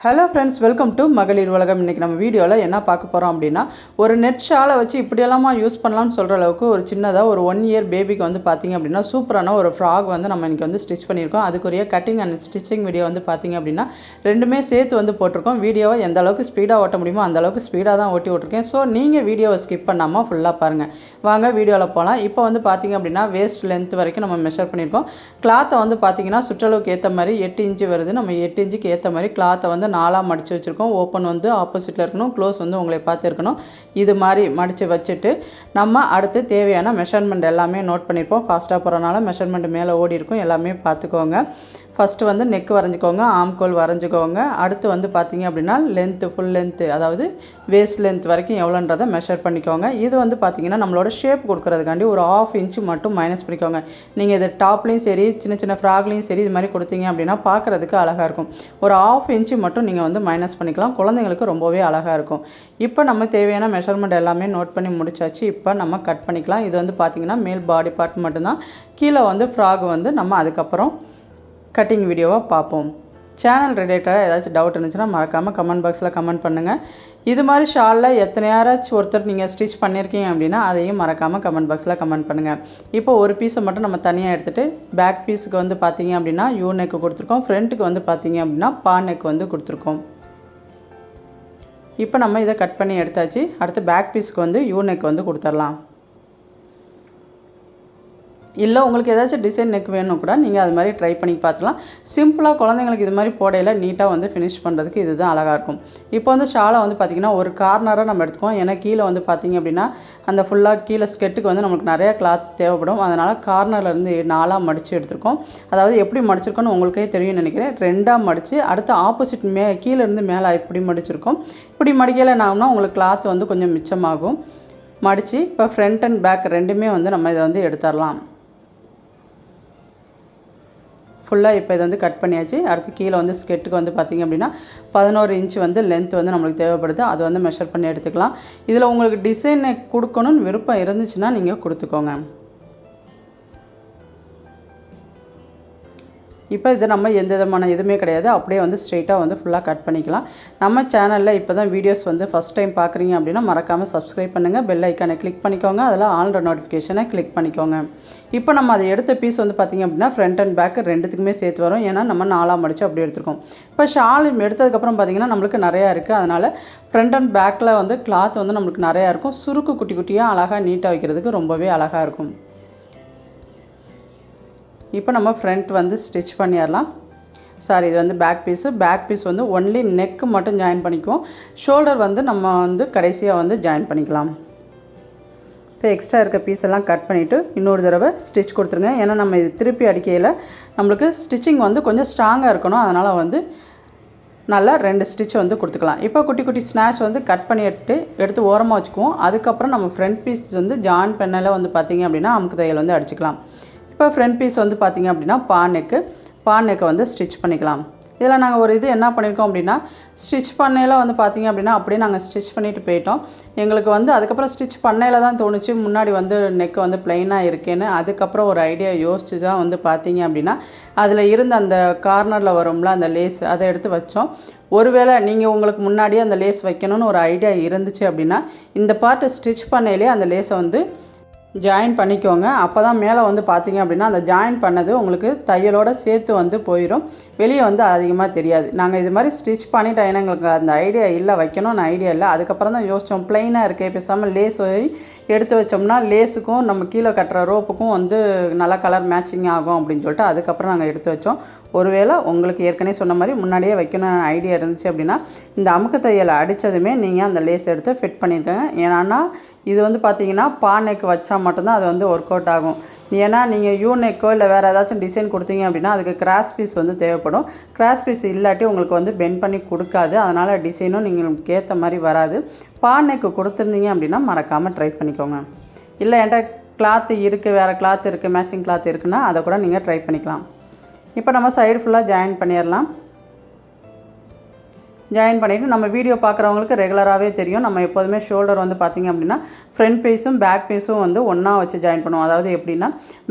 Hello friends welcome to மகளிர் உலகம். இன்றைக்கி நம்ம வீடியோவில் என்ன பார்க்க போகிறோம் அப்படின்னா ஒரு நெட் ஷாலை வச்சு இப்படியெல்லாமா யூஸ் பண்ணலாம்னு சொல்கிற அளவுக்கு ஒரு சின்னதாக ஒரு ஒன் இயர் பேபிக்கு வந்து பார்த்திங்க அப்படின்னா சூப்பரான ஒரு ஃப்ராக் வந்து நம்ம இன்றைக்கி வந்து ஸ்டிச் பண்ணியிருக்கோம். அதுக்குரிய கட்டிங் அண்ட் ஸ்டிச்சிங் வீடியோ வந்து பார்த்திங்க அப்படின்னா ரெண்டுமே சேர்த்து வந்து போட்டிருக்கோம். வீடியோவை எந்த அளவுக்கு ஸ்பீடாக ஓட்ட முடியுமோ அந்த அளவுக்கு ஸ்பீடாக தான் ஓட்டி விட்ருக்கேன் ஸோ நீங்கள் வீடியோவை ஸ்கிப் பண்ணாமல் ஃபுல்லாக பாருங்கள் வாங்க வீடியோவில் போகலாம் இப்போ வந்து பார்த்தீங்க அப்படின்னா வேஸ்ட் லென்த் வரைக்கும் நம்ம மெஷர் பண்ணியிருக்கோம். கிளாத்தை வந்து பார்த்தீங்கன்னா சுற்றளவுக்கு ஏற்ற மாதிரி எட்டு இன்ச்சு வருது. நம்ம எட்டு இன்ச்சுக்கு ஏற்ற மாதிரி கிளாத்தை வந்து நாலாக மடித்து வச்சுருக்கோம். ஓப்பன் வந்து ஆப்போசிட்டில் இருக்கணும். க்ளோஸ் வந்து உங்களை பார்த்துருக்கணும் இது மாதிரி மடித்து வச்சுட்டு நம்ம அடுத்து தேவையான மெஷர்மெண்ட் எல்லாமே நோட் பண்ணியிருப்போம். ஃபாஸ்ட்டாக போகிறனால மெஷர்மெண்ட் மேலே ஓடி இருக்கும் எல்லாமே பார்த்துக்கோங்க. ஃபஸ்ட்டு வந்து நெக் வரைஞ்சிக்கோங்க ஆம்கோல் வரைஞ்சிக்கோங்க. அடுத்து வந்து பார்த்தீங்க அப்படின்னா லென்த்து ஃபுல் லென்த்து அதாவது வேஸ்ட் லென்த் வரைக்கும் எவ்வளோன்றதை மெஷர் பண்ணிக்கோங்க. இது வந்து பார்த்தீங்கன்னா நம்மளோட ஷேப் கொடுக்குறதுக்காண்டி ஒரு ஆஃப் இன்ச்சு மட்டும் மைனஸ் பண்ணிக்கோங்க. நீங்கள் இது டாப்லேயும் சரி சின்ன சின்ன ஃப்ராக்லேயும் சரி இது மாதிரி கொடுத்தீங்க அப்படின்னா பார்க்குறதுக்கு அழகாக இருக்கும். ஒரு ஆஃப் இன்ச்சு மட்டும் நீங்கள் வந்து மைனஸ் பண்ணிக்கலாம். குழந்தைங்களுக்கு ரொம்பவே அழகாக இருக்கும். இப்போ நம்ம தேவையான மெஷர்மெண்ட் எல்லாமே நோட் பண்ணி முடிச்சாச்சு. இப்போ நம்ம கட் பண்ணிக்கலாம். இது வந்து பார்த்திங்கன்னா மேல் பாடி பார்ட் மட்டும்தான். கீழே வந்து ஃப்ராக் வந்து நம்ம அதுக்கப்புறம் கட்டிங் வீடியோவாக பார்ப்போம். சேனல் ரிலேட்டடாக ஏதாச்சும் டவுட் இருந்துச்சுன்னா மறக்காமல் கமெண்ட் பாக்ஸில் கமெண்ட் பண்ணுங்கள் இது மாதிரி ஷாலில் எத்தனை யாராச்சும் ஒருத்தர் நீங்கள் ஸ்டிச் பண்ணியிருக்கீங்க அப்படின்னா அதையும் மறக்காமல் கமெண்ட் பாக்ஸில் கமெண்ட் பண்ணுங்கள் இப்போ ஒரு பீஸை மட்டும் நம்ம தனியாக எடுத்துகிட்டு பேக் பீஸுக்கு வந்து பார்த்தீங்க அப்படின்னா யூ நெக்கு கொடுத்துருக்கோம். ஃப்ரண்ட்டுக்கு வந்து பார்த்தீங்க அப்படின்னா பா நெக் வந்து கொடுத்துருக்கோம். இப்போ நம்ம இதை கட் பண்ணி எடுத்தாச்சு. அடுத்து பேக் பீஸ்க்கு வந்து யூ நெக் வந்து கொடுத்துடலாம். இல்லை உங்களுக்கு ஏதாச்சும் டிசைன் நெக் வேணும் கூட நீங்கள் அது மாதிரி ட்ரை பண்ணி பார்த்துலாம். சிம்பிளாக குழந்தைங்களுக்கு இது மாதிரி போடையில் நீட்டாக வந்து ஃபினிஷ் பண்ணுறதுக்கு இதுதான் அழகாக இருக்கும். இப்போ வந்து ஷாலை வந்து பார்த்திங்கன்னா ஒரு கார்னராக நம்ம எடுத்துக்குவோம். ஏன்னா கீழே வந்து பார்த்திங்க அப்படின்னா அந்த ஃபுல்லாக கீழே ஸ்கெட்டுக்கு வந்து நமக்கு நிறையா கிளாத் தேவைப்படும். அதனால் கார்னர்லேருந்து நாலாக மடித்து எடுத்திருக்கோம். அதாவது எப்படி மடிச்சிருக்கோன்னு உங்களுக்கே தெரியும் நினைக்கிறேன். ரெண்டாக மடித்து அடுத்து ஆப்போசிட் மே கீழே இருந்து மேலே இப்படி மடிச்சிருக்கோம். இப்படி மடிக்கலை நாம்னா உங்களுக்கு கிளாத் வந்து கொஞ்சம் மிச்சமாகும். மடித்து இப்போ ஃப்ரண்ட் அண்ட் பேக் ரெண்டுமே வந்து நம்ம இதை வந்து எடுத்துடலாம். ஃபுல்லாக இப்போ இதை வந்து கட் பண்ணியாச்சு. அடுத்து கீழே வந்து ஸ்கெட்டுக்கு வந்து பார்த்திங்க அப்படின்னா பதினோரு இன்ச் வந்து லென்த் வந்து நம்மளுக்கு தேவைப்படுது. அது வந்து மெஷர் பண்ணி எடுத்துக்கலாம். இதில் உங்களுக்கு டிசைனை கொடுக்கணும்னு விருப்பம் இருந்துச்சுன்னா நீங்கள் கொடுத்துக்கோங்க. இப்போ இது நம்ம எந்த விதமான எதுவுமே கிடையாது. அப்படியே வந்து ஸ்ட்ரெயிட்டாக வந்து ஃபுல்லாக கட் பண்ணிக்கலாம். நம்ம சேனலில் இப்போ தான் வீடியோஸ் வந்து ஃபஸ்ட் டைம் பார்க்குறீங்க அப்படின்னா மறக்காமல் சப்ஸ்கிரைப் பண்ணுங்கள் பெல் ஐக்கானை கிளிக் பண்ணிக்கோங்க. அதில் ஆல்ற நோட்டிஃபிகேஷனை கிளிக் பண்ணிக்கோங்க. இப்போ நம்ம அதை எடுத்த பீஸ் வந்து பார்த்திங்க அப்படின்னா ஃப்ரண்ட் அண்ட் பேக் ரெண்டுத்துக்குமே சேர்த்து வரும். ஏன்னா நம்ம நாலாம் மடித்து அப்படி எடுத்துருக்கோம். இப்போ ஷால் எடுத்ததுக்கப்புறம் பார்த்திங்கன்னா நம்மளுக்கு நிறையா இருக்குது அதனால் ஃப்ரண்ட் அண்ட் பேக்கில் வந்து கிளாத் வந்து நம்மளுக்கு நிறையா இருக்கும். சுருக்கு குட்டி குட்டியாக அழகாக நீட்டாக வைக்கிறதுக்கு ரொம்பவே அழகாக இருக்கும். இப்போ நம்ம ஃப்ரண்ட் வந்து ஸ்டிச் பண்ணிடலாம். சாரி இது வந்து பேக் பீஸு பேக் பீஸ் வந்து ஒன்லி நெக்கு மட்டும் ஜாயின் பண்ணிக்குவோம். ஷோல்டர் வந்து நம்ம வந்து கடைசியாக வந்து ஜாயின் பண்ணிக்கலாம். இப்போ எக்ஸ்ட்ரா இருக்க பீஸ் எல்லாம் கட் பண்ணிவிட்டு இன்னொரு தடவை ஸ்டிச் கொடுத்துருங்க. ஏன்னா நம்ம இது திருப்பி அடிக்கையில் நம்மளுக்கு ஸ்டிச்சிங் வந்து கொஞ்சம் ஸ்ட்ராங்காக இருக்கணும். அதனால் வந்து நல்லா ரெண்டு ஸ்டிச் வந்து கொடுத்துக்கலாம். இப்போ குட்டி குட்டி ஸ்நாச் வந்து கட் பண்ணிட்டு எடுத்து எடுத்து ஓரமாக வச்சுக்குவோம். அதுக்கப்புறம் நம்ம ஃப்ரண்ட் பீஸ் வந்து ஜாயின் பண்ணல வந்து பார்த்திங்க அப்படின்னா அமுக்கு தையல் வந்து அடிச்சுக்கலாம். இப்போ ஃப்ரண்ட் பீஸ் வந்து பார்த்திங்க அப்படின்னா பானைக்கு பானைக்கு வந்து ஸ்டிச் பண்ணிக்கலாம். இதில் நாங்கள் ஒரு இது என்ன பண்ணியிருக்கோம் அப்படின்னா ஸ்டிச் பண்ணையில் வந்து பார்த்திங்க அப்படின்னா அப்படியே நாங்கள் ஸ்டிச் பண்ணிட்டு போயிட்டோம். எங்களுக்கு வந்து அதுக்கப்புறம் ஸ்டிச் பண்ணையில் தான் தோணுச்சு. முன்னாடி வந்து நெக் வந்து ப்ளைனாக இருக்கேன்னு அதுக்கப்புறம் ஒரு ஐடியா யோசிச்சு தான் வந்து பார்த்திங்க அப்படின்னா அதில் இருந்த அந்த கார்னரில் வரும்ல அந்த லேஸ் அதை எடுத்து வச்சோம். ஒருவேளை நீங்கள் உங்களுக்கு முன்னாடியே அந்த லேஸ் வைக்கணும்னு ஒரு ஐடியா இருந்துச்சு அப்படின்னா இந்த பார்ட்டை ஸ்டிச் பண்ணையிலே அந்த லேஸை வந்து ஜாயின் பண்ணிக்கோங்க. அப்போ தான் மேலே வந்து பார்த்தீங்க அப்படின்னா அந்த ஜாயின் பண்ணது உங்களுக்கு தையலோட சேர்த்து வந்து போயிடும் வெளியே வந்து அதிகமாக தெரியாது. நாங்கள் இது மாதிரி ஸ்டிச் பண்ணிட்டோம் எங்களுக்கு அந்த ஐடியா இல்லை வைக்கணும்னு ஐடியா இல்லை. அதுக்கப்புறம் தான் யோசித்தோம் ப்ளைனாக இருக்கே பேசாமல் லேஸ் எடுத்து வச்சோம்னா லேஸுக்கும் நம்ம கீழே கட்டுற ரோப்புக்கும் வந்து நல்ல கலர் மேட்சிங் ஆகும் அப்படின்னு சொல்லிட்டு அதுக்கப்புறம் நாங்கள் எடுத்து வச்சோம். ஒருவேளை உங்களுக்கு ஏற்கனவே சொன்ன மாதிரி முன்னாடியே வைக்கணும் ஐடியா இருந்துச்சு அப்படின்னா இந்த அமுக்கு தையலை அடித்ததுமே நீங்கள் அந்த லேஸ் எடுத்து ஃபிட் பண்ணியிருக்கேங்க ஏன்னா இது வந்து பார்த்தீங்கன்னா பானைக்கு வச்சால் மட்டும்தான் அது வந்து ஒர்க் அவுட் ஆகும். ஏன்னா நீங்கள் யூ நெக்கோ இல்லை வேறு ஏதாச்சும் டிசைன் கொடுத்தீங்க அப்படின்னா அதுக்கு கிராஸ் பீஸ் வந்து தேவைப்படும். கிராஸ் பீஸ் இல்லாட்டி உங்களுக்கு வந்து பெண்ட் பண்ணி கொடுக்காது. அதனால் டிசைனும் நீங்கள் ஏற்ற மாதிரி வராது. பானைக்கு கொடுத்துருந்தீங்க அப்படின்னா மறக்காமல் ட்ரை பண்ணிக்கோங்க. இல்லை என்கிட்ட கிளாத்து இருக்குது வேறு கிளாத் இருக்குது மேட்சிங் கிளாத் இருக்குன்னா அதை கூட நீங்கள் ட்ரை பண்ணிக்கலாம். இப்போ நம்ம சைடு ஃபுல்லாக ஜாயின் பண்ணிடலாம். ஜாயின் பண்ணிவிட்டு நம்ம வீடியோ பார்க்குறவங்களுக்கு ரெகுலராகவே தெரியும். நம்ம எப்போதுமே ஷோல்டர் வந்து பார்த்திங்க அப்படின்னா ஃப்ரண்ட் பீஸும் பேக் பீஸும் வந்து ஒன்றா வச்சு ஜாயின் பண்ணுவோம். அதாவது எப்படின்னா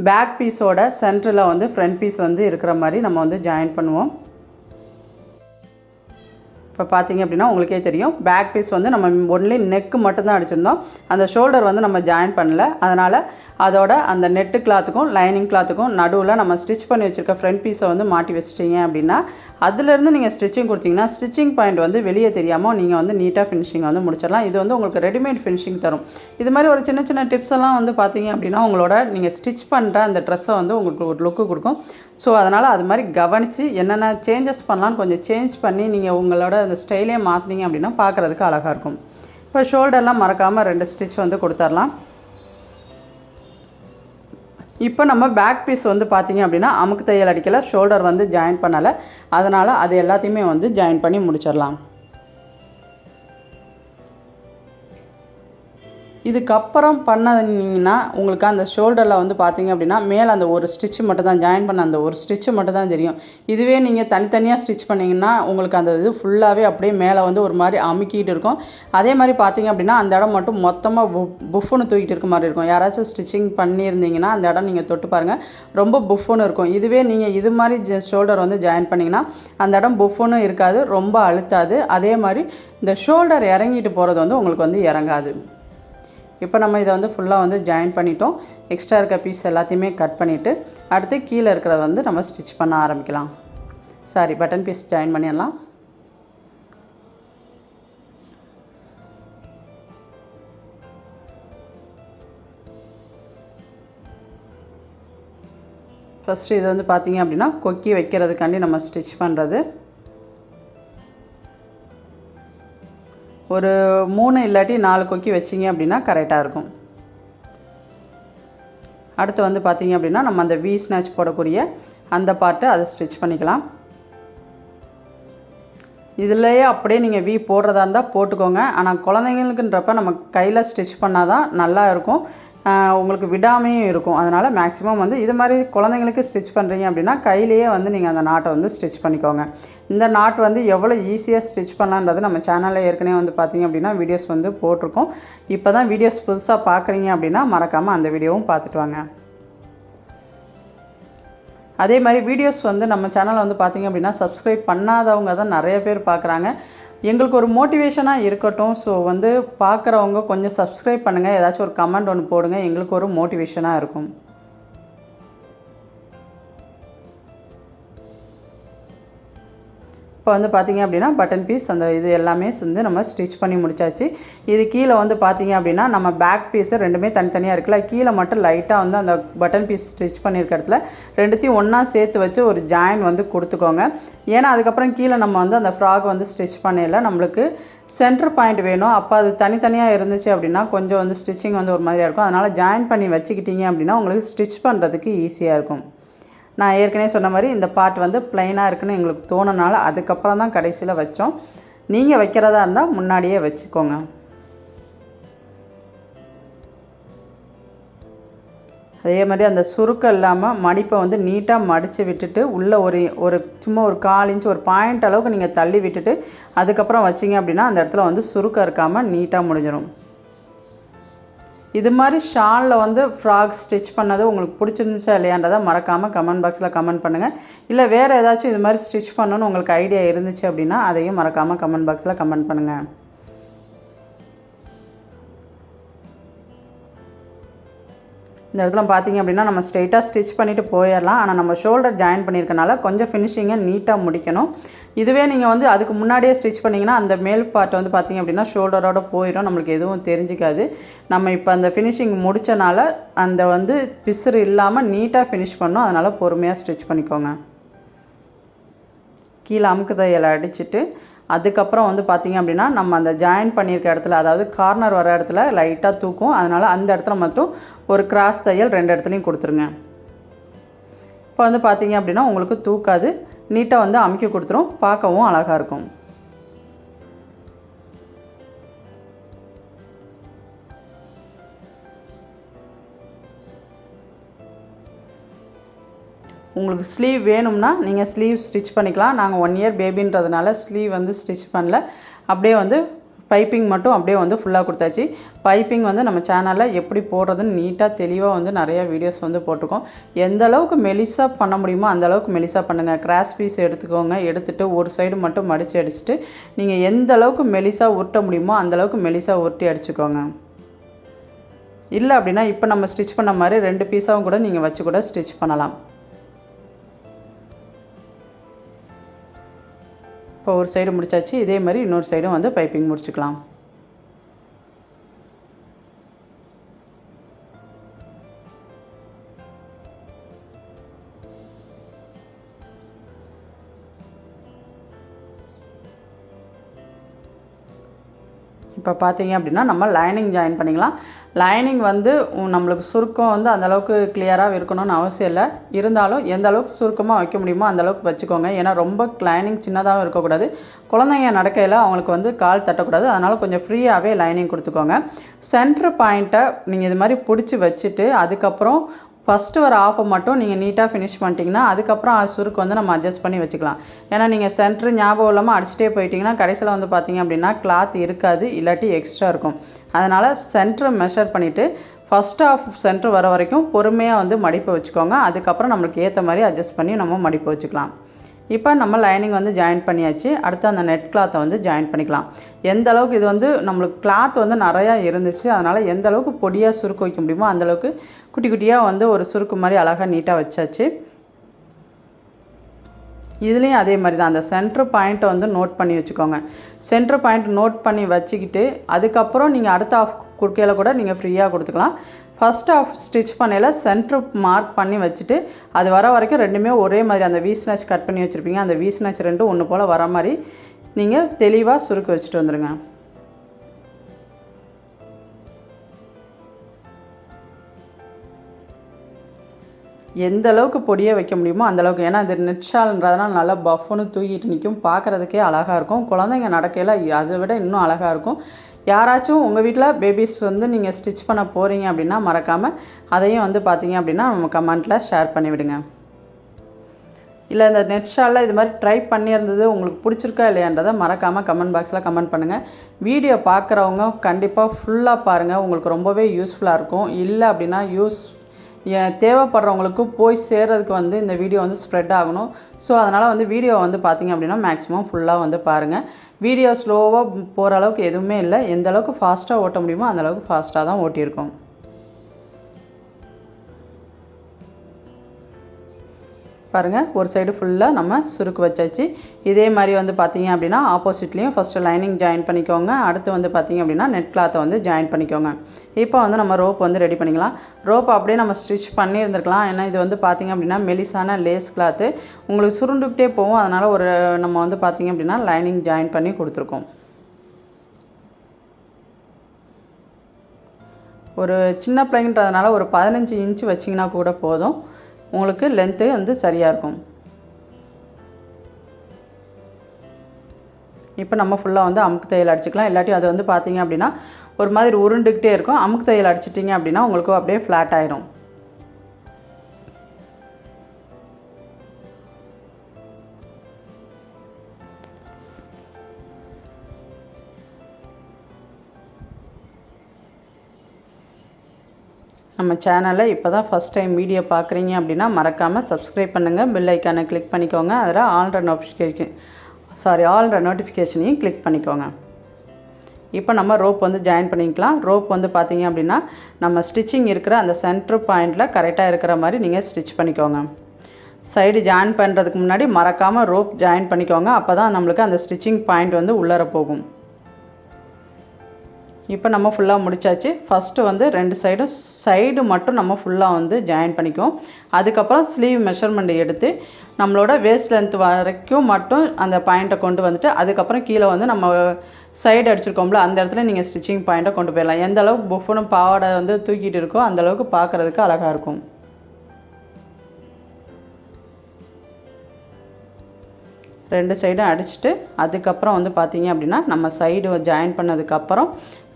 பேக் பீஸோட சென்டரில் வந்து ஃப்ரண்ட் பீஸ் வந்து இருக்கிற மாதிரி நம்ம வந்து ஜாயின் பண்ணுவோம். இப்போ பார்த்தீங்க அப்படின்னா உங்களுக்கே தெரியும். பேக் பீஸ் வந்து நம்ம ஒன்லி நெக்கு மட்டும்தான் அடிச்சிருந்தோம். அந்த ஷோல்டர் வந்து நம்ம ஜாயின் பண்ணல. அதனால் அதோட அந்த நெட்டு கிளாத்துக்கும் லைனிங் கிளாத்துக்கும் நடுவில் நம்ம ஸ்டிச் பண்ணி வச்சுருக்க ஃப்ரண்ட் பீஸை வந்து மாட்டி வச்சிட்டீங்க அப்படின்னா அதுலேருந்து நீங்கள் ஸ்டிச்சிங் கொடுத்தீங்கன்னா ஸ்டிச்சிங் பாயிண்ட் வந்து வெளியே தெரியாமல் நீங்கள் வந்து நீட்டாக ஃபினிஷிங் வந்து முடிச்சிடலாம். இது வந்து உங்களுக்கு ரெடிமேட் ஃபினிஷிங் தரும். இது மாதிரி ஒரு சின்ன சின்ன டிப்ஸ் எல்லாம் வந்து பார்த்தீங்க அப்படின்னா உங்களோட நீங்கள் ஸ்டிச் பண்ணுற அந்த ட்ரெஸ்ஸை வந்து உங்களுக்கு ஒரு லுக்கு கொடுக்கும். ஸோ அதனால் அது மாதிரி கவனித்து என்னென்ன சேஞ்சஸ் பண்ணலான்னு கொஞ்சம் சேஞ்ச் பண்ணி நீங்கள் உங்களோட அந்த ஸ்டைலே மாற்றினீங்க அப்படின்னா பார்க்குறதுக்கு அழகாக இருக்கும். இப்போ ஷோல்டர்லாம் மறக்காமல் ரெண்டு ஸ்டிச் வந்து கொடுத்துர்லாம். இப்போ நம்ம பேக் பீஸ் வந்து பார்த்தீங்க அப்படின்னா அமுக்கு தையல் அடிக்கலை ஷோல்டர் வந்து ஜாயின் பண்ணலை. அதனால் அது எல்லாத்தையுமே வந்து ஜாயின் பண்ணி முடிச்சிடலாம் இதுக்கப்புறம் பண்ணிங்கன்னா உங்களுக்கு அந்த ஷோல்டரில் வந்து பார்த்தீங்க அப்படின்னா மேலே அந்த ஒரு ஸ்டிச் மட்டும் தான் ஜாயின் பண்ண அந்த ஒரு ஸ்டிச்சு மட்டும் தான் தெரியும். இதுவே நீங்கள் தனித்தனியாக ஸ்டிச் பண்ணிங்கன்னா உங்களுக்கு அந்த இது ஃபுல்லாகவே அப்படியே மேலே வந்து ஒரு மாதிரி அமுக்கிட்டு இருக்கும். அதே மாதிரி பார்த்தீங்க அப்படின்னா அந்த இடம் மட்டும் மொத்தமாக பு புஃப்னு தூக்கிட்டு இருக்க மாதிரி இருக்கும். யாராச்சும் ஸ்டிச்சிங் பண்ணியிருந்தீங்கன்னா அந்த இடம் நீங்கள் தொட்டு பாருங்கள் ரொம்ப புஃப்னு இருக்கும். இதுவே நீங்கள் இது மாதிரி ஷோல்டர் வந்து ஜாயின் பண்ணிங்கன்னா அந்த இடம் புஃப்னு இருக்காது ரொம்ப அழுத்தாது. அதே மாதிரி இந்த ஷோல்டர் இறங்கிட்டு போகிறது வந்து உங்களுக்கு வந்து இறங்காது. இப்போ நம்ம இதை வந்து ஃபுல்லாக வந்து ஜாயின் பண்ணிட்டோம். எக்ஸ்ட்ரா இருக்க பீஸ் எல்லாத்தையுமே கட் பண்ணிவிட்டு அடுத்து கீழே இருக்கிறத வந்து நம்ம ஸ்டிச் பண்ண ஆரம்பிக்கலாம். சாரி பட்டன் பீஸ் ஜாயின் பண்ணிடலாம். ஃபஸ்ட்டு இது வந்து பார்த்தீங்க அப்படின்னா கொக்கி வைக்கிறதுக்காண்டி நம்ம ஸ்டிச் பண்ணுறது ஒரு மூணு இல்லாட்டி நாலு கொக்கி வச்சிங்க அப்படின்னா கரெக்டாக இருக்கும். அடுத்து வந்து பார்த்தீங்க அப்படின்னா நம்ம அந்த வி ஸ்நாச் போடக்கூடிய அந்த பார்ட்டை அதை ஸ்டிச் பண்ணிக்கலாம். இதுலேயே அப்படியே நீங்கள் வி போடுறதா இருந்தால் போட்டுக்கோங்க. ஆனால் குழந்தைங்களுக்குன்றப்ப நம்ம கையில் ஸ்டிச் பண்ணால் தான் நல்லா இருக்கும். உங்களுக்கு விடாமையும் இருக்கும். அதனால் மேக்ஸிமம் வந்து இது மாதிரி குழந்தைங்களுக்கு ஸ்டிச் பண்ணுறீங்க அப்படின்னா கையிலேயே வந்து நீங்கள் அந்த நாட்டை வந்து ஸ்டிச் பண்ணிக்கோங்க. இந்த நாட் வந்து எவ்வளோ ஈஸியாக ஸ்டிச் பண்ணலான்றது நம்ம சேனலில் ஏற்கனவே வந்து பார்த்தீங்க அப்படின்னா வீடியோஸ் வந்து போட்டிருக்கோம். இப்போ தான் வீடியோஸ் புதுசாக பார்க்குறீங்க அப்படின்னா மறக்காமல் அந்த வீடியோவும் பார்த்துட்டு வாங்க. அதே மாதிரி வீடியோஸ் வந்து நம்ம சேனலை வந்து பார்த்திங்க அப்படின்னா சப்ஸ்கிரைப் பண்ணாதவங்க தான் நிறைய பேர் பார்க்குறாங்க எங்களுக்கு ஒரு மோட்டிவேஷனாக இருக்கட்டும். ஸோ வந்து பார்க்குறவங்க கொஞ்சம் சப்ஸ்கிரைப் பண்ணுங்கள் ஏதாச்சும் ஒரு கமெண்ட் ஒன்று போடுங்க. எங்களுக்கு ஒரு மோட்டிவேஷனாக இருக்கும். இப்போ வந்து பார்த்தீங்க அப்படின்னா பட்டன் பீஸ் அந்த இது எல்லாமே வந்து நம்ம ஸ்டிச் பண்ணி முடிச்சாச்சு. இது கீழே வந்து பார்த்திங்க அப்படின்னா நம்ம பேக் பீஸு ரெண்டுமே தனித்தனியாக இருக்குல்ல கீழே மட்டும் லைட்டாக வந்து அந்த பட்டன் பீஸ் ஸ்டிச் பண்ணியிருக்க இடத்துல ரெண்டுத்தையும் ஒன்றா சேர்த்து வச்சு ஒரு ஜாயின் வந்து கொடுத்துக்கோங்க. ஏன்னா அதுக்கப்புறம் கீழே நம்ம வந்து அந்த ஃப்ராக் வந்து ஸ்டிச் பண்ணல நம்மளுக்கு சென்டர் பாயிண்ட் வேணும். அப்போ அது தனித்தனியாக இருந்துச்சு அப்படின்னா கொஞ்சம் வந்து ஸ்டிச்சிங் வந்து ஒரு மாதிரியாக இருக்கும். அதனால் ஜாயின் பண்ணி வச்சுக்கிட்டிங்க அப்படின்னா உங்களுக்கு ஸ்டிச் பண்ணுறதுக்கு ஈஸியாக இருக்கும். நான் ஏற்கனவே சொன்ன மாதிரி இந்த பார்ட் வந்து ப்ளைனாக இருக்குன்னு எங்களுக்கு தோணுனால அதுக்கப்புறம் தான் கடைசியில் வச்சோம். நீங்கள் வைக்கிறதா இருந்தால் முன்னாடியே வச்சுக்கோங்க. அதே மாதிரி அந்த சுருக்கம் இல்லாமல் மடிப்பை வந்து நீட்டாக மடித்து விட்டுட்டு உள்ளே ஒரு ஒரு சும்மா ஒரு கால் இன்ச்சு ஒரு பாயிண்ட் அளவுக்கு நீங்கள் தள்ளி விட்டுட்டு அதுக்கப்புறம் வச்சிங்க அப்படின்னா அந்த இடத்துல வந்து சுருக்கம் இருக்காமல் நீட்டாக முடிஞ்சிடும் இது மாதிரி ஷாலில் வந்து ஃப்ராக் ஸ்டிச் பண்ணது உங்களுக்கு பிடிச்சிருந்துச்சா இல்லையான்றதை மறக்காமல் கமெண்ட் பாக்ஸில் கமெண்ட் பண்ணுங்கள் இல்லை வேறு ஏதாச்சும் இது மாதிரி ஸ்டிச் பண்ணணும்னு உங்களுக்கு ஐடியா இருந்துச்சு அப்படின்னா அதையும் மறக்காமல் கமெண்ட் பாக்ஸில் கமெண்ட் பண்ணுங்கள் இந்த இடத்துல பார்த்தீங்க அப்படின்னா நம்ம ஸ்ட்ரெயிட்டாக ஸ்டிச் பண்ணிவிட்டு போயிடலாம். ஆனால் நம்ம ஷோல்டர் ஜாயின் பண்ணியிருக்கனால கொஞ்சம் ஃபினிஷிங்கை நீட்டாக முடிக்கணும். இதுவே நீங்கள் வந்து அதுக்கு முன்னாடியே ஸ்டிச் பண்ணிங்கன்னா அந்த மேல் பார்ட் வந்து பார்த்தீங்க அப்படின்னா ஷோல்டரோட போயிடும். நம்மளுக்கு எதுவும் தெரிஞ்சிக்காது. நம்ம இப்போ அந்த ஃபினிஷிங் முடித்தனால அந்த வந்து பிசுறு இல்லாமல் நீட்டாக ஃபினிஷ் பண்ணோம் அதனால் பொறுமையாக ஸ்டிச் பண்ணிக்கோங்க. கீழே அமுக்கு தையலை அடிச்சுட்டு அதுக்கப்புறம் வந்து பார்த்திங்க அப்படின்னா நம்ம அந்த ஜாயின் பண்ணியிருக்க இடத்துல அதாவது கார்னர் வர இடத்துல லைட்டாக தூக்கும். அதனால் அந்த இடத்துல மட்டும் ஒரு கிராஸ் தையல் ரெண்டு இடத்துலையும் கொடுத்துருங்க. இப்போ வந்து பார்த்தீங்க அப்படின்னா உங்களுக்கு தூக்காது. நீட்டாக வந்து அமுக்கி கொடுத்துரும். பார்க்கவும் அழகாக இருக்கும். உங்களுக்கு ஸ்லீவ் வேணும்னா நீங்கள் ஸ்லீவ் ஸ்டிச் பண்ணிக்கலாம். நாங்கள் ஒன் இயர் பேபின்றதுனால ஸ்லீவ் வந்து ஸ்டிச் பண்ணல. அப்படியே வந்து பைப்பிங் மட்டும் அப்படியே வந்து ஃபுல்லாக கொடுத்தாச்சு. பைப்பிங் வந்து நம்ம சேனலில் எப்படி போடுறதுன்னு நீட்டாக தெளிவாக வந்து நிறையா வீடியோஸ் வந்து போட்டிருக்கோம். எந்த அளவுக்கு மெலிசாக பண்ண முடியுமோ அந்த அளவுக்கு மெலிசாக பண்ணுங்கள் கிராஸ் பீஸ் எடுத்துக்கோங்க. எடுத்துகிட்டு ஒரு சைடு மட்டும் மடித்து அடிச்சுட்டு நீங்கள் எந்த அளவுக்கு மெலிசாக உருட்ட முடியுமோ அந்த அளவுக்கு மெலிசாக உருட்டி அடிச்சுக்கோங்க. இல்லை அப்படின்னா இப்போ நம்ம ஸ்டிச் பண்ண மாதிரி ரெண்டு பீஸாகவும் கூட நீங்கள் வச்சு கூட ஸ்டிச் பண்ணலாம். இப்போ ஒரு சைடு முடிச்சாச்சு இதே மாதிரி இன்னொரு சைடும் வந்து பைப்பிங் முடிச்சுக்கலாம். இப்போ பார்த்தீங்க அப்படின்னா நம்ம லைனிங் ஜாயின் பண்ணிக்கலாம். லைனிங் வந்து நம்மளுக்கு சுருக்கம் வந்து அந்த அளவுக்கு கிளியராக இருக்கணும்னு அவசியம் இல்லை. இருந்தாலும் எந்த அளவுக்கு சுருக்கமாக வைக்க முடியுமோ அந்தளவுக்கு வச்சுக்கோங்க. ஏன்னா ரொம்ப லைனிங் சின்னதாகவும் இருக்கக்கூடாது. குழந்தைங்க நடக்கையில் அவங்களுக்கு வந்து கால் தட்டக்கூடாது. அதனால் கொஞ்சம் ஃப்ரீயாகவே லைனிங் கொடுத்துக்கோங்க. சென்ட்ரு பாயிண்ட்டை நீங்கள் இது மாதிரி பிடிச்சி வச்சுட்டு அதுக்கப்புறம் ஃபஸ்ட்டு ஒரு ஆஃபை மட்டும் நீங்கள் நீட்டாக ஃபினிஷ் பண்ணிட்டீங்கன்னா அதுக்கப்புறம் சுருக்கு வந்து நம்ம அட்ஜஸ்ட் பண்ணி வச்சுக்கலாம். ஏன்னா நீங்கள் சென்ட்ரு ஞாபகம் இல்லாமல் அடிச்சிட்டே போயிட்டீங்கன்னா கடைசியில் வந்து பார்த்தீங்க அப்படின்னா கிளாத் இருக்காது இல்லாட்டி எக்ஸ்ட்ரா இருக்கும். அதனால் சென்ட்ரு மெஷர் பண்ணிவிட்டு ஃபஸ்ட் ஆஃப் சென்ட்ரு வர வரைக்கும் பொறுமையாக வந்து மடிப்பு வச்சுக்கோங்க. அதுக்கப்புறம் நம்மளுக்கு ஏற்ற மாதிரி அட்ஜஸ்ட் பண்ணி நம்ம மடிப்பு வச்சுக்கலாம். இப்போ நம்ம லைனிங் வந்து ஜாயின் பண்ணியாச்சு. அடுத்து அந்த நெட் கிளாத்தை வந்து ஜாயின் பண்ணிக்கலாம். எந்த அளவுக்கு இது வந்து நம்மளுக்கு கிளாத் வந்து நிறையா இருந்துச்சு அதனால் எந்த அளவுக்கு பொடியாக சுருக்கு வைக்க முடியுமோ அந்தளவுக்கு குட்டி குட்டியாக வந்து ஒரு சுருக்கு மாதிரி அழகாக நீட்டாக வச்சாச்சு. இதுலேயும் அதே மாதிரி தான் அந்த சென்ட்ரு பாயிண்ட்டை வந்து நோட் பண்ணி வச்சுக்கோங்க. சென்ட்ரு பாயிண்ட் நோட் பண்ணி வச்சுக்கிட்டு அதுக்கப்புறம் நீங்கள் அடுத்த ஆஃப் கொடுக்கையில் கூட நீங்கள் ஃப்ரீயாக கொடுத்துக்கலாம். ஃபஸ்ட் ஆஃப் ஸ்டிச் பண்ணையில் சென்ட்ரு மார்க் பண்ணி வச்சுட்டு அது வர வரைக்கும் ரெண்டுமே ஒரே மாதிரி அந்த வீஸ்னாச் கட் பண்ணி வச்சுருப்பீங்க. அந்த வீஸ்னாச் ரெண்டும் ஒன்று போல் வர மாதிரி நீங்கள் தெளிவாக சுருக்கி வச்சுட்டு வந்துடுங்க எந்த அளவுக்கு பொடியாக வைக்க முடியுமோ அந்த அளவுக்கு. ஏன்னா இது நெட் ஷால்ன்றதுனால நல்லா பஃப்னு தூக்கிட்டு நிற்கும் பார்க்குறதுக்கே அழகாக இருக்கும். குழந்தைங்க நடக்கையில் அதை விட இன்னும் அழகாக இருக்கும். யாராச்சும் உங்கள் வீட்டில் பேபிஸ் வந்து நீங்கள் ஸ்டிச் பண்ண போகிறீங்க அப்படின்னா மறக்காமல் அதையும் வந்து பார்த்தீங்க அப்படின்னா நம்ம கமெண்ட்டில் ஷேர் பண்ணிவிடுங்க. இல்லை இந்த நெட் ஷாலில் இது மாதிரி ட்ரை பண்ணியிருந்தது உங்களுக்கு பிடிச்சிருக்கா இல்லையான்றதை மறக்காமல் கமெண்ட் பாக்ஸில் கமெண்ட் பண்ணுங்கள் வீடியோ பார்க்குறவங்க கண்டிப்பாக ஃபுல்லாக பாருங்கள் உங்களுக்கு ரொம்பவே யூஸ்ஃபுல்லாக இருக்கும். இல்லை அப்படின்னா யூஸ் தேவைப்படுறவங்களுக்கு போய் சேர்றதுக்கு வந்து இந்த வீடியோ வந்து ஸ்ப்ரெட் ஆகணும். ஸோ அதனால் வந்து வீடியோ வந்து பார்த்திங்க அப்படின்னா மேக்ஸிமம் ஃபுல்லாக வந்து பாருங்கள் வீடியோ ஸ்லோவாக போகிற அளவுக்கு எதுவுமே இல்லை. எந்த அளவுக்கு ஃபாஸ்ட்டாக ஓட்ட முடியுமோ அந்தளவுக்கு ஃபாஸ்ட்டாக தான் ஓட்டியிருக்கோம். பாருங்கள் ஒரு சைடு ஃபுல்லாக நம்ம சுருக்கு வச்சாச்சு. இதே மாதிரி வந்து பார்த்திங்க அப்படின்னா ஆப்போசிட்லேயும் ஃபஸ்ட்டு லைனிங் ஜாயின் பண்ணிக்கோங்க. அடுத்து வந்து பார்த்திங்க அப்படின்னா நெட் கிளாத்தை வந்து ஜாயின் பண்ணிக்கோங்க. இப்போ வந்து நம்ம ரோப் வந்து ரெடி பண்ணிக்கலாம். ரோப் அப்படியே நம்ம ஸ்டிச் பண்ணியிருந்துருக்கலாம் ஏன்னா இது வந்து பார்த்தீங்க அப்படின்னா மெலிசான லேஸ் கிளாத்து உங்களுக்கு சுருண்டுக்கிட்டே போகும். அதனால் ஒரு நம்ம வந்து பார்த்திங்க அப்படின்னா லைனிங் ஜாயின் பண்ணி கொடுத்துருக்கோம். ஒரு சின்ன பிள்ளைங்கன்றதுனால ஒரு பதினஞ்சு இன்ச்சு வச்சிங்கன்னா கூட போதும். உங்களுக்கு லென்த்து வந்து சரியாக இருக்கும். இப்போ நம்ம ஃபுல்லாக வந்து அமுக்கு தையல் அடிச்சுக்கலாம். இல்லாட்டி அது வந்து பார்த்தீங்க அப்படின்னா ஒரு மாதிரி உருண்டுக்கிட்டே இருக்கும். அமுக்கு தையல் அடிச்சிட்டிங்க அப்படின்னா உங்களுக்கு அப்படியே ஃப்ளாட் ஆயிரும். நம்ம சேனலில் இப்போ தான் ஃபஸ்ட் டைம் வீடியோ பார்க்குறீங்க அப்படின்னா மறக்காமல் சப்ஸ்கிரைப் பண்ணுங்கள் பெல் ஐக்கானை கிளிக் பண்ணிக்கோங்க. அதில் ஆல்ர நோட்டிஃபிகேஷன் சாரி ஆல்ர நோட்டிஃபிகேஷனையும் கிளிக் பண்ணிக்கோங்க. இப்போ நம்ம ரோப் வந்து ஜாயின் பண்ணிக்கலாம். ரோப் வந்து பார்த்தீங்க அப்படின்னா நம்ம ஸ்டிச்சிங் இருக்கிற அந்த சென்ட்ரு பாயிண்டில் கரெக்டாக இருக்கிற மாதிரி நீங்கள் ஸ்டிச் பண்ணிக்கோங்க. சைடு ஜாயின் பண்ணுறதுக்கு முன்னாடி மறக்காமல் ரோப் ஜாயின் பண்ணிக்கோங்க. அப்போ தான் நம்மளுக்கு அந்த ஸ்டிச்சிங் பாயிண்ட் வந்து உள்ளர போகும். இப்போ நம்ம ஃபுல்லாக முடிச்சாச்சு. ஃபஸ்ட்டு வந்து ரெண்டு சைடும் சைடு மட்டும் நம்ம ஃபுல்லாக வந்து ஜாயின் பண்ணிக்குவோம். அதுக்கப்புறம் ஸ்லீவ் மெஷர்மெண்ட் எடுத்து நம்மளோட வேஸ்ட் லென்த் வரைக்கும் மட்டும் அந்த பாயிண்ட்டை கொண்டு வந்துட்டு அதுக்கப்புறம் கீழே வந்து நம்ம சைடு அடிச்சிருக்கோம்ல அந்த இடத்துல நீங்கள் ஸ்டிச்சிங் பாயிண்ட்டை கொண்டு போயிடலாம். எந்த அளவுக்கு பொஃபனும் பாவாடை வந்து தூக்கிட்டு இருக்கோ அந்தளவுக்கு பார்க்குறதுக்கு அழகாக இருக்கும். ரெண்டு சைடும் அடிச்சுட்டு அதுக்கப்புறம் வந்து பார்த்தீங்க அப்படின்னா நம்ம சைடு ஜாயின் பண்ணதுக்கப்புறம்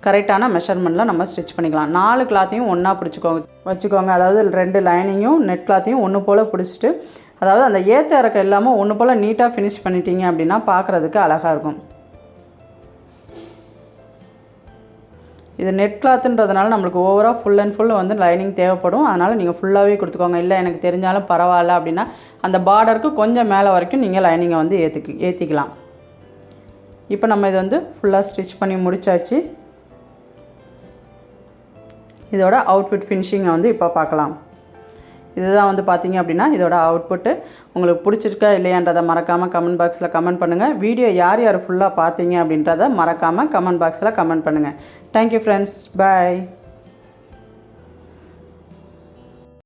கரெக்டான மெஷர்மெண்ட்டில் நம்ம ஸ்டிச் பண்ணிக்கலாம். நாலு கிளாத்தையும் ஒன்றா பிடிச்சிக்கோங்க. வச்சுக்கோங்க. அதாவது ரெண்டு லைனிங்கும் நெட் கிளாத்தையும் ஒன்று போல் பிடிச்சிட்டு அதாவது அந்த ஏற்ற இறக்க இல்லாமல் ஒன்று போல் நீட்டாக ஃபினிஷ் பண்ணிட்டீங்க அப்படின்னா பார்க்குறதுக்கு அழகாக இருக்கும். இது நெட் கிளாத்துன்றதுனால நம்மளுக்கு ஓவராக ஃபுல் அண்ட் ஃபுல் வந்து லைனிங் தேவைப்படும். அதனால் நீங்கள் ஃபுல்லாகவே கொடுத்துக்கோங்க. இல்லை எனக்கு தெரிஞ்சாலும் பரவாயில்ல அப்படின்னா அந்த பார்டருக்கு கொஞ்சம் மேலே வரைக்கும் நீங்கள் லைனிங்கை வந்து ஏற்றுக்கு ஏற்றிக்கலாம் இப்போ நம்ம இது வந்து ஃபுல்லாக ஸ்டிச் பண்ணி முடிச்சாச்சு. இதோட அவுட்ஃபிட் ஃபினிஷிங்கை வந்து இப்போ பார்க்கலாம். இதுதான் வந்து பார்த்தீங்க அப்படின்னா இதோட அவுட்புட்டு உங்களுக்கு பிடிச்சிருக்கா இல்லையான்றதை மறக்காமல் கமெண்ட் பாக்ஸில் கமெண்ட் பண்ணுங்கள் வீடியோ யார் யார் ஃபுல்லாக பார்த்தீங்க அப்படின்றத மறக்காமல் கமெண்ட் பாக்ஸில் கமெண்ட் பண்ணுங்கள் தேங்க்யூ ஃப்ரெண்ட்ஸ் பாய்